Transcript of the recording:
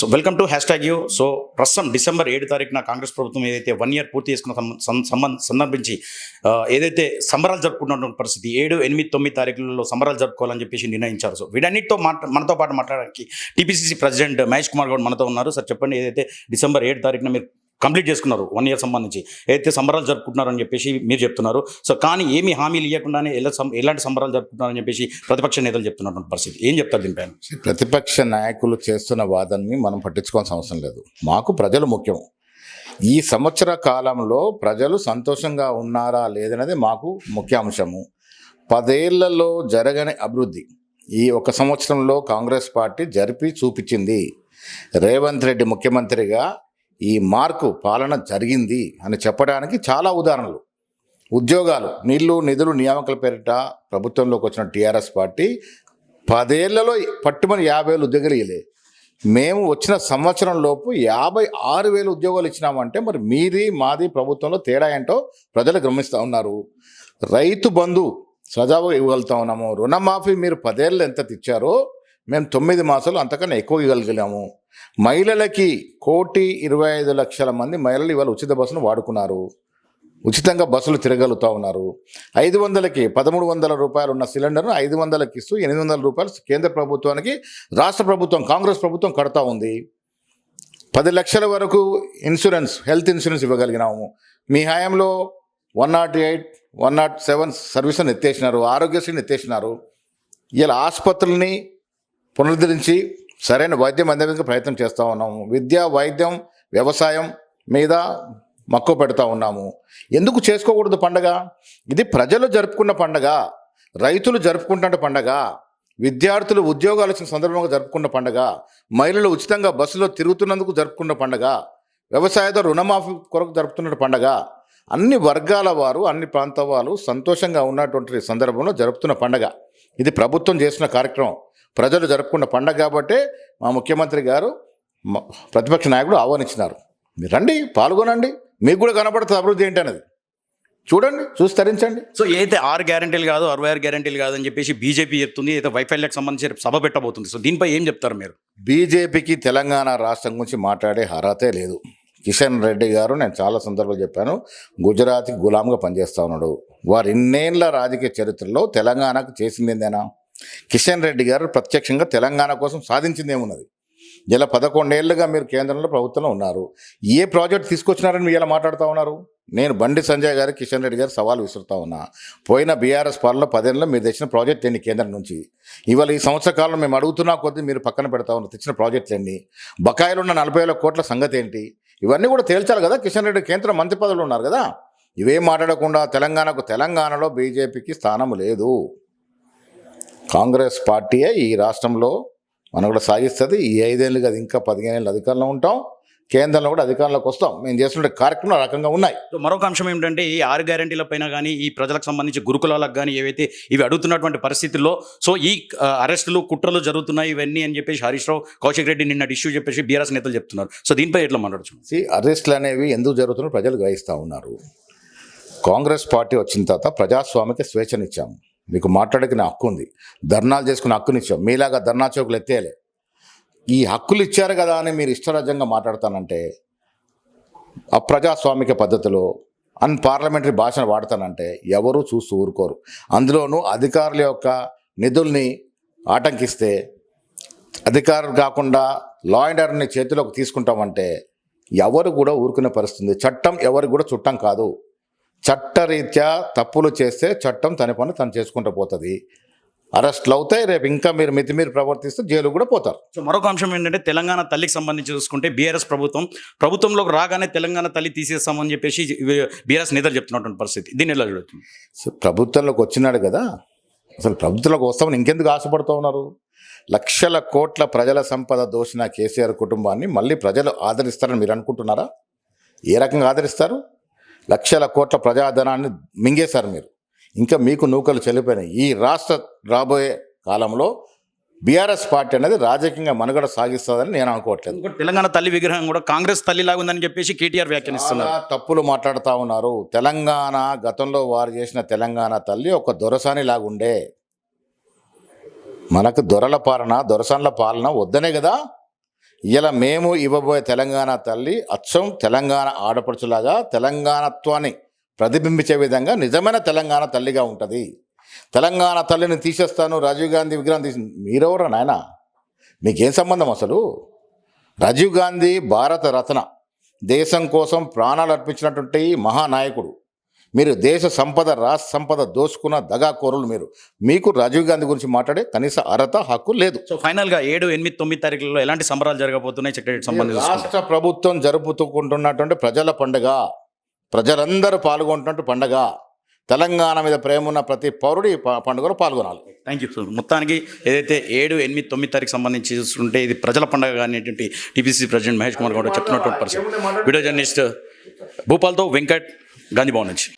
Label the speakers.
Speaker 1: So welcome to hashtag U so ప్రస్తుతం December ఏడు తారీఖున కాంగ్రెస్ ప్రభుత్వం ఏదైతే వన్ ఇయర్ పూర్తి చేసుకున్న సంబంధ సందర్భించి ఏదైతే సంబరాలు జరుపుకుంటున్న పరిస్థితి ఏడు ఎనిమిది తొమ్మిది తారీఖులలో సంబరాలు జరుపుకోవాలని చెప్పేసి నిర్ణయించారు. సో వీటన్నిటితో మాట మనతో పాటు మాట్లాడడానికి టీపీసీసీ ప్రెసిడెంట్ మహేష్ కుమార్ గౌడ్ మనతో ఉన్నారు. సార్ చెప్పండి ఏదైతే డిసెంబర్ ఏడు తారీఖున మీరు కంప్లీట్ చేసుకున్నారు వన్ ఇయర్ సంబంధించి. అయితే సంబరాలు జరుపుకుంటున్నారు అని చెప్పేసి మీరు చెప్తున్నారు. సో కానీ ఏమి హామీలు ఇవ్వకుండానే ఎలా సం- ఎలాంటి సంబరాలు జరుపుకుంటున్నారని చెప్పేసి ప్రతిపక్ష నేతలు చెప్తున్నారు పరిస్థితి. ఏం చెప్తారు దీనిపైన
Speaker 2: ప్రతిపక్ష నాయకులు చేస్తున్న వాదనని మనం పట్టించుకోవాల్సిన అవసరం లేదు. మాకు ప్రజలు ముఖ్యం. ఈ సంవత్సర కాలంలో ప్రజలు సంతోషంగా ఉన్నారా లేదనేది మాకు ముఖ్య అంశము పదేళ్ళలో జరగని అభివృద్ధి. ఈ ఒక సంవత్సరంలో కాంగ్రెస్ పార్టీ జరిపి చూపించింది. రేవంత్ రెడ్డి ముఖ్యమంత్రిగా ఈ మార్కు పాలన జరిగింది అని చెప్పడానికి చాలా ఉదాహరణలు. ఉద్యోగాలు నీళ్ళు నిధులు నియామకాల పేరిట ప్రభుత్వంలోకి వచ్చిన టీఆర్ఎస్ పార్టీ పదేళ్ళలో పట్టుమని యాభై వేలు ఉద్యోగాలు ఇవ్వలే మేము వచ్చిన సంవత్సరం లోపు యాభై ఆరు వేలు ఉద్యోగాలు ఇచ్చినామంటే మరి మీది మాది ప్రభుత్వంలో తేడా ఏంటో ప్రజలు గమనిస్తూ ఉన్నారు. రైతు బంధు సజావుగా ఇవ్వగలుగుతా ఉన్నాము. రుణమాఫీ మీరు పదేళ్ళు ఎంత తెచ్చారో మేము తొమ్మిది మాసాలు అంతకన్నా ఎక్కువ ఇవ్వగలిగాము. మహిళలకి కోటి ఇరవై ఐదు లక్షల మంది మహిళలు ఇవాళ ఉచిత బస్సును వాడుకున్నారు. ఉచితంగా బస్సులు తిరగలుగుతా ఉన్నారు. ఐదు వందలకి పదమూడు వందల రూపాయలు ఉన్న సిలిండర్ను ఐదు వందలకి ఇస్తూ ఎనిమిది వందల రూపాయలు కేంద్ర ప్రభుత్వానికి రాష్ట్ర ప్రభుత్వం కాంగ్రెస్ ప్రభుత్వం కడతా ఉంది. పది లక్షల వరకు ఇన్సూరెన్స్ హెల్త్ ఇన్సూరెన్స్ ఇవ్వగలిగినాము. మీ హయాంలో one not eight one not seven సర్వీస్ని ఎత్తేసినారు ఆరోగ్యశ్రీని ఎత్తేసినారు ఇలా ఆసుపత్రుల్ని పునరుద్ధరించి సరైన వైద్యం అందేందుకు ప్రయత్నం చేస్తూ ఉన్నాము. విద్య వైద్యం వ్యవసాయం మీద మక్కువ పెడతా ఉన్నాము. ఎందుకు చేసుకోకూడదు పండగ? ఇది ప్రజలు జరుపుకున్న పండగ. రైతులు జరుపుకుంటున్న పండగ. విద్యార్థులు ఉద్యోగాలు వచ్చిన సందర్భంగా జరుపుకున్న పండగ. మహిళలు ఉచితంగా బస్సులో తిరుగుతున్నందుకు జరుపుకున్న పండగ. వ్యవసాయదారు రుణమాఫీ కొరకు జరుపుతున్న పండగ. అన్ని వర్గాల వారు అన్ని ప్రాంతాల వారు సంతోషంగా ఉన్నటువంటి సందర్భంలో జరుపుతున్న పండగ. ఇది ప్రభుత్వం చేసిన కార్యక్రమం. ప్రజలు జరుపుకున్న పండగ కాబట్టే మా ముఖ్యమంత్రి గారు మ- ప్రతిపక్ష నాయకుడు ఆహ్వానించినారు. మీరు రండి పాల్గొనండి మీకు కూడా కనపడుతుంది అభివృద్ధి ఏంటి అనేది చూడండి చూసి తరించండి.
Speaker 1: సో ఏదైతే ఆరు గ్యారంటీలు కాదు అరవై ఆరు గ్యారంటీలు కాదు అని చెప్పేసి బీజేపీ చెప్తుంది అయితే వైఫల్యానికి సంబంధించి సభ పెట్టబోతుంది. సో దీనిపై ఏం చెప్తారు మీరు?
Speaker 2: బీజేపీకి తెలంగాణ రాష్ట్రం గురించి మాట్లాడే అర్హతే లేదు. కిషన్ రెడ్డి గారు నేను చాలా సందర్భాలు చెప్పాను గుజరాత్కి గులాంగా పనిచేస్తా ఉన్నాడు. వారు ఇన్నేళ్ళ రాజకీయ చరిత్రలో తెలంగాణకు చేసింది ఏందేనా? కిషన్ రెడ్డి గారు ప్రత్యక్షంగా తెలంగాణ కోసం సాధించింది ఏమున్నది? ఇలా పదకొండేళ్ళుగా మీరు కేంద్రంలో ప్రభుత్వంలో ఉన్నారు. ఏ ప్రాజెక్ట్ తీసుకొచ్చినారని మీరు ఇలా మాట్లాడుతూ ఉన్నారు? నేను బండి సంజయ్ గారు కిషన్ రెడ్డి గారు సవాల్ విసురుతా ఉన్నా. పోయిన బీఆర్ఎస్ పాలనలో పదేళ్ళలో మీరు తెచ్చిన ప్రాజెక్ట్ ఎన్ని కేంద్రం నుంచి? ఇవాళ ఈ సంవత్సర కాలంలో మేము అడుగుతున్నా కొద్దీ మీరు పక్కన పెడతా ఉన్నారు తెచ్చిన ప్రాజెక్టులు ఎన్ని బకాయిలు ఉన్న నలభై వేల కోట్ల సంగతి ఏంటి? ఇవన్నీ కూడా తేల్చాలి కదా కిషన్ రెడ్డి కేంద్ర మంత్రి పదవులు ఉన్నారు కదా? ఇవేం మాట్లాడకుండా తెలంగాణకు తెలంగాణలో బీజేపీకి స్థానం లేదు. కాంగ్రెస్ పార్టీయే ఈ రాష్ట్రంలో మనం కూడా సాగిస్తుంది. ఈ ఐదేళ్ళు కదా ఇంకా పదిహేను ఏళ్ళు అధికారంలో ఉంటాం. కేంద్రంలో కూడా అధికారంలోకి వస్తాం. మేము చేస్తున్న కార్యక్రమాలు రకంగా ఉన్నాయి.
Speaker 1: మరొక అంశం ఏమిటంటే ఈ ఆరు గ్యారంటీల పైన కానీ ఈ ప్రజలకు సంబంధించి గురుకులాలకు కానీ ఏవైతే ఇవి అడుగుతున్నటువంటి పరిస్థితుల్లో సో ఈ అరెస్టులు కుట్రలు జరుగుతున్నాయి ఇవన్నీ అని చెప్పేసి హరీష్ రావు కౌశిక్ రెడ్డి నిన్న ఇష్యూ చెప్పేసి బీఆర్ఎస్ నేతలు చెప్తున్నారు. సో దీనిపై ఎట్లా మాట్లాడచ్చు
Speaker 2: సి అరెస్టులు అనేవి ఎందుకు జరుగుతున్నాయో ప్రజలు గ్రహిస్తూ ఉన్నారు. కాంగ్రెస్ పార్టీ వచ్చిన తర్వాత ప్రజాస్వామిక స్వేచ్ఛనిచ్చాము. మీకు మాట్లాడకునే హక్కు ఉంది. ధర్నాలు చేసుకునే హక్కునిచ్చాం మీలాగా ధర్నా చౌకులు ఎత్తేయలే. ఈ హక్కులు ఇచ్చారు కదా అని మీరు ఇష్టరాజ్యంగా మాట్లాడతానంటే అప్రజాస్వామిక పద్ధతిలో అన్ పార్లమెంటరీ భాషను వాడతానంటే ఎవరూ చూస్తూ ఊరుకోరు. అందులోనూ అధికారుల యొక్క నిధుల్ని ఆటంకిస్తే అధికారులు కాకుండా లా అండ్ ఆర్డర్ని చేతిలోకి తీసుకుంటామంటే ఎవరు కూడా ఊరుకునే పరిస్థితుంది చట్టం ఎవరు కూడా చుట్టం కాదు. చట్టరీత్యా తప్పులు చేస్తే చట్టం తన పని తను చేసుకుంటూ పోతుంది. అరెస్ట్లు అవుతాయి రేపు ఇంకా మీరు మితిమీరి ప్రవర్తిస్తే జైలు కూడా పోతారు.
Speaker 1: సో మరొక అంశం ఏంటంటే తెలంగాణ తల్లికి సంబంధించి చూసుకుంటే బీఆర్ఎస్ ప్రభుత్వం ప్రభుత్వంలోకి రాగానే తెలంగాణ తల్లి తీసేస్తామని చెప్పేసి బీఆర్ఎస్ నేతలు చెప్తున్నటువంటి పరిస్థితి. దీన్ని ఎలా జరుగుతుంది
Speaker 2: సో ప్రభుత్వంలోకి వచ్చినాడు కదా అసలు ప్రభుత్వంలోకి వస్తామని ఇంకెందుకు ఆశపడుతూ ఉన్నారు? లక్షల కోట్ల ప్రజల సంపద దోషిన కేసీఆర్ కుటుంబాన్ని మళ్ళీ ప్రజలు ఆదరిస్తారని మీరు అనుకుంటున్నారా? ఏ రకంగా ఆదరిస్తారు? లక్షల కోట్ల ప్రజాధనాన్ని మింగేశారు మీరు. ఇంకా మీకు నూకలు చెల్లిపోయినాయి. ఈ రాష్ట్ర రాబోయే కాలంలో బీఆర్ఎస్ పార్టీ అనేది రాజకీయంగా మనుగడ సాగిస్తుందని నేను అనుకోవట్లేదు.
Speaker 1: తెలంగాణ తల్లి విగ్రహం కూడా కాంగ్రెస్ తల్లి ఉందని చెప్పేసి కేటీఆర్ వ్యాఖ్యానిస్తున్నారు.
Speaker 2: తప్పులు మాట్లాడుతూ ఉన్నారు. తెలంగాణ గతంలో వారు చేసిన తెలంగాణ తల్లి ఒక దొరసాని లాగుండే మనకు దొరల పాలన దొరసాన్ల పాలన వద్దనే కదా? ఇలా మేము ఇవ్వబోయే తెలంగాణ తల్లి అచ్చం తెలంగాణ ఆడపడుచులాగా తెలంగాణత్వాన్ని ప్రతిబింబించే విధంగా నిజమైన తెలంగాణ తల్లిగా ఉంటుంది. తెలంగాణ తల్లిని తీసేస్తాను రాజీవ్ గాంధీ విగ్రహం తీసి మీరెవరా నాయన? మీకేం సంబంధం అసలు? రాజీవ్ గాంధీ భారత రత్న దేశం కోసం ప్రాణాలు అర్పించినటువంటి మహానాయకుడు. మీరు దేశ సంపద రాష్ట్ర సంపద దోచుకున్న దగాకోరులు మీరు. మీకు రాజీవ్ గాంధీ గురించి మాట్లాడే కనీస అర్హత హక్కు లేదు.
Speaker 1: సో ఫైనల్గా ఏడు ఎనిమిది తొమ్మిది తారీఖులలో ఎలాంటి సంబరాలు జరగబోతున్నాయి సెక్రటరీ సంబంధించి
Speaker 2: రాష్ట్ర ప్రభుత్వం జరుపుతుకుంటున్నటువంటి ప్రజల పండుగ ప్రజలందరూ పాల్గొంటున్నట్టు పండుగ తెలంగాణ మీద ప్రేమ ఉన్న ప్రతి పౌరుడు ఈ పండుగలో పాల్గొనాలి.
Speaker 1: Thank you sir. మొత్తానికి ఏదైతే ఏడు ఎనిమిది తొమ్మిది తారీఖు సంబంధించి చూస్తుంటే ఇది ప్రజల పండుగ అనేటువంటి టీపీసీ ప్రెసిడెంట్ మహేష్ కుమార్ గౌడ్ చెప్తున్నటువంటి పరిస్థితి. వీడియో జర్నలిస్ట్ భూపాల్తో వెంకట్ గాంధీ భవన్ నుంచి.